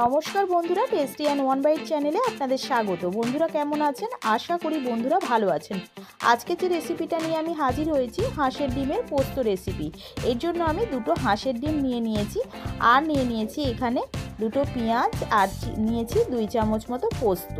নমস্কার বন্ধুরা tasty and one byte চ্যানেলে আপনাদের স্বাগত। বন্ধুরা কেমন আছেন? আশা করি বন্ধুরা ভালো আছেন। আজকে যে রেসিপিটা নিয়ে আমি হাজির হয়েছি, হাঁসের ডিমের পোস্ত রেসিপি এর জন্য আমি দুটো হাঁসের ডিম নিয়ে নিয়েছি, আর নিয়ে নিয়েছি এখানে দুটো পেঁয়াজ, আর নিয়েছি দুই চামচ মতো পোস্ত।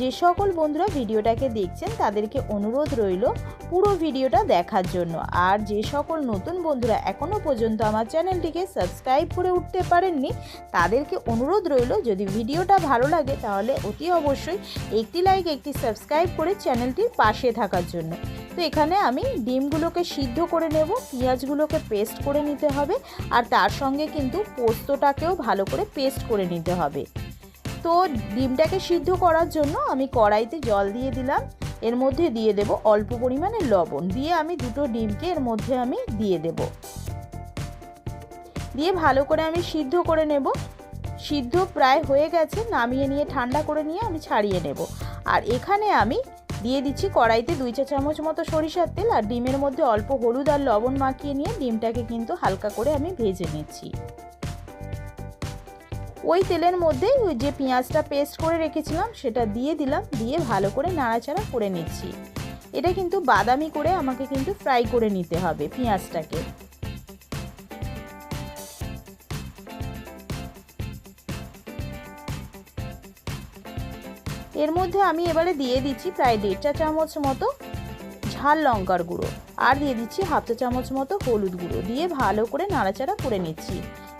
যে সকল বন্ধুরা ভিডিওটাকে দেখছেন, তাদেরকে অনুরোধ রইল পুরো ভিডিওটা দেখার জন্য। আর যে সকল নতুন বন্ধুরা এখনও পর্যন্ত আমার চ্যানেলটিকে সাবস্ক্রাইব করে উঠতে পারেননি, তাদেরকে অনুরোধ রইল যদি ভিডিওটা ভালো লাগে তাহলে অতি অবশ্যই একটি লাইক, একটি সাবস্ক্রাইব করে চ্যানেলটির পাশে থাকার জন্য। তো এখানে আমি ডিমগুলোকে সিদ্ধ করে নেব, পেঁয়াজগুলোকে পেস্ট করে নিতে হবে, আর তার সঙ্গে কিন্তু পোস্তটাকেও ভালো করে পেস্ট করে নিতে হবে। তো ডিমটাকে সিদ্ধ করার জন্য আমি কড়াইতে জল দিয়ে দিলাম। এর মধ্যে দিয়ে দেব অল্প পরিমাণে লবণ। দিয়ে আমি দুটো ডিমকে এর মধ্যে আমি দিয়ে দেব। দিয়ে ভালো করে আমি সিদ্ধ করে নেব। সিদ্ধ প্রায় হয়ে গেছে, নামিয়ে নিয়ে ঠান্ডা করে নিয়ে আমি ছাড়িয়ে নেব। আর এখানে আমি দিয়ে দিচ্ছি কড়াইতে দুই চা চামচ মতো সরিষার তেল আর ডিমের মধ্যে অল্প হলুদ আর লবণ মাখিয়ে নিয়ে ডিমটাকে কিন্তু হালকা করে আমি ভেজে নিচ্ছি। ওই তেলের মধ্যেই ওই যে পেঁয়াজটা পেস্ট করে রেখেছিলাম, সেটা দিয়ে দিলাম, দিয়ে ভালো করে নাড়াচাড়া করে নিচ্ছি। এটা কিন্তু বাদামি করে আমাকে কিন্তু ফ্রাই করে নিতে হবে পেঁয়াজটাকে। এর মধ্যে আমি এবারে দিয়ে দিচ্ছি প্রায় দেড় চা চামচ মতো ঝাল লঙ্কার গুঁড়ো, আর দিয়ে দিচ্ছি হাফ চা চামচ মতো হলুদ গুঁড়ো, দিয়ে ভালো করে নাড়াচাড়া করে নিচ্ছি।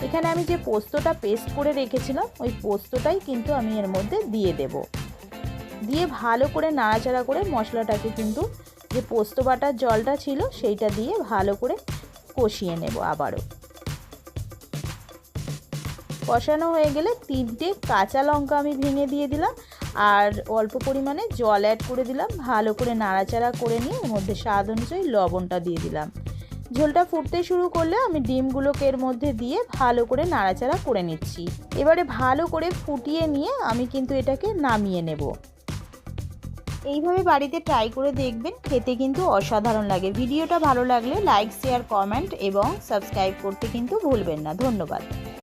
এখানে আমি যে পোস্তটা পেস্ট করে রেখেছিলাম, ওই পোস্তটাই কিন্তু আমি এর মধ্যে দিয়ে দেব। দিয়ে ভালো করে নাড়াচাড়া করে মশলাটাকে কিন্তু যে পোস্ত বাটার জলটা ছিল, সেইটা দিয়ে ভালো করে কষিয়ে নেব আবারও। কষানো হয়ে গেলে তিনটে কাঁচা লঙ্কা আমি ভেঙে দিয়ে দিলাম, আর অল্প পরিমাণে জল অ্যাড করে দিলাম। ভালো করে নাড়াচাড়া করে নিয়ে এর মধ্যে স্বাদ অনুযায়ী লবণটা দিয়ে দিলাম। ঝোলটা ফুটতে শুরু করলে আমি ডিমগুলোকে এর মধ্যে দিয়ে ভালো করে নাড়াচাড়া করে নিচ্ছি। এবারে ভালো করে ফুটিয়ে নিয়ে আমি কিন্তু এটাকে নামিয়ে নেব। এইভাবে বাড়িতে ট্রাই করে দেখবেন, খেতে কিন্তু অসাধারণ লাগে। ভিডিওটা ভালো লাগলে লাইক, শেয়ার, কমেন্ট এবং সাবস্ক্রাইব করতে কিন্তু ভুলবেন না। ধন্যবাদ।